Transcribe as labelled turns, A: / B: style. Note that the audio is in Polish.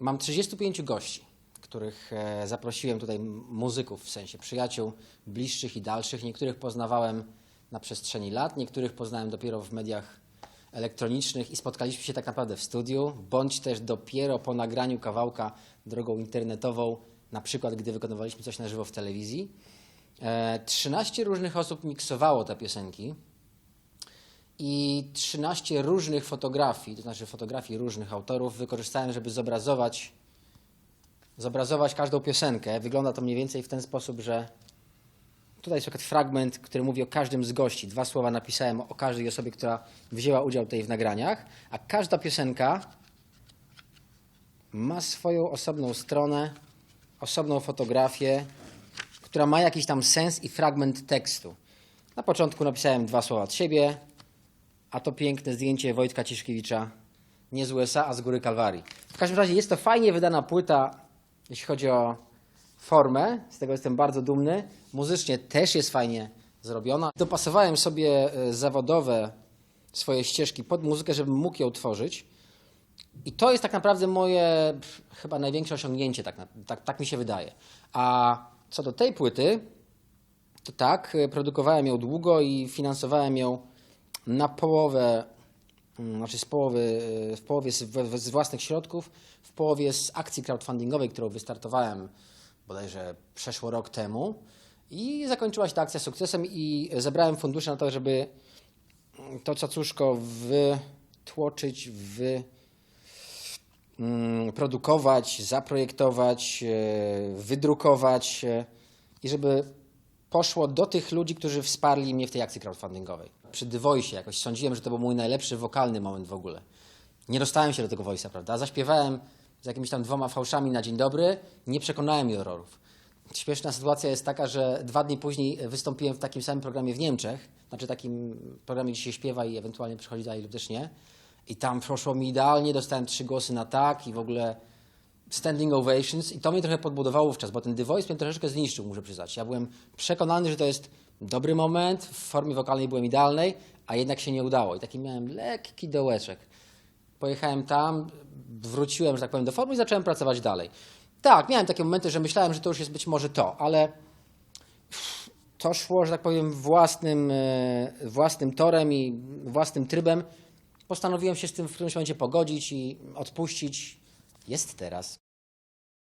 A: Mam 35 gości, których e, zaprosiłem tutaj muzyków, w sensie przyjaciół bliższych i dalszych. Niektórych poznawałem na przestrzeni lat, niektórych poznałem dopiero w mediach elektronicznych i spotkaliśmy się tak naprawdę w studiu, bądź też dopiero po nagraniu kawałka drogą internetową, na przykład gdy wykonywaliśmy coś na żywo w telewizji. E, 13 różnych osób miksowało te piosenki i 13 różnych fotografii, to znaczy fotografii różnych autorów, wykorzystałem, żeby zobrazować, zobrazować każdą piosenkę. Wygląda to mniej więcej w ten sposób, że tutaj jest fragment, który mówi o każdym z gości. Dwa słowa napisałem o każdej osobie, która wzięła udział tutaj w nagraniach, a każda piosenka ma swoją osobną stronę, osobną fotografię, która ma jakiś tam sens i fragment tekstu. Na początku napisałem dwa słowa od siebie, a to piękne zdjęcie Wojtka Ciszkiewicza, nie z USA, a z Góry Kalwarii. W każdym razie jest to fajnie wydana płyta, jeśli chodzi o formę, z tego jestem bardzo dumny. Muzycznie też jest fajnie zrobiona. Dopasowałem sobie e, zawodowe swoje ścieżki pod muzykę, żebym mógł ją tworzyć. I to jest tak naprawdę moje chyba największe osiągnięcie, tak, tak, tak mi się wydaje. A co do tej płyty, to tak, y, produkowałem ją długo i finansowałem ją na połowę, mm, znaczy z połowy, y, w połowie z, z własnych środków, w połowie z akcji crowdfundingowej, którą wystartowałem bodajże przeszło rok temu. I zakończyła się ta akcja sukcesem i zebrałem fundusze na to, żeby to cacuszko wytłoczyć, wy, mm, zaprojektować, e, wydrukować e, i żeby poszło do tych ludzi, którzy wsparli mnie w tej akcji crowdfundingowej. Przy The Voice jakoś sądziłem, że to był mój najlepszy wokalny moment w ogóle. Nie dostałem się do tego Voice'a, prawda? Zaśpiewałem z jakimiś tam dwoma fałszami na dzień dobry, nie przekonałem jurorów. Śmieszna sytuacja jest taka, że dwa dni później wystąpiłem w takim samym programie w Niemczech, znaczy takim programie, gdzie się śpiewa i ewentualnie przychodzi dalej lub też nie. I tam poszło mi idealnie, dostałem trzy głosy na tak i w ogóle standing ovations i to mnie trochę podbudowało wówczas, bo ten The Voice mnie troszeczkę zniszczył, muszę przyznać. Ja byłem przekonany, że to jest dobry moment, w formie wokalnej byłem idealnej, a jednak się nie udało i taki miałem lekki dołeczek. Pojechałem tam, wróciłem, że tak powiem, do formy i zacząłem pracować dalej. Tak, miałem takie momenty, że myślałem, że to już jest być może to, ale to szło, że tak powiem, własnym, e, własnym torem i własnym trybem. Postanowiłem się z tym w którymś momencie pogodzić i odpuścić. Jest teraz.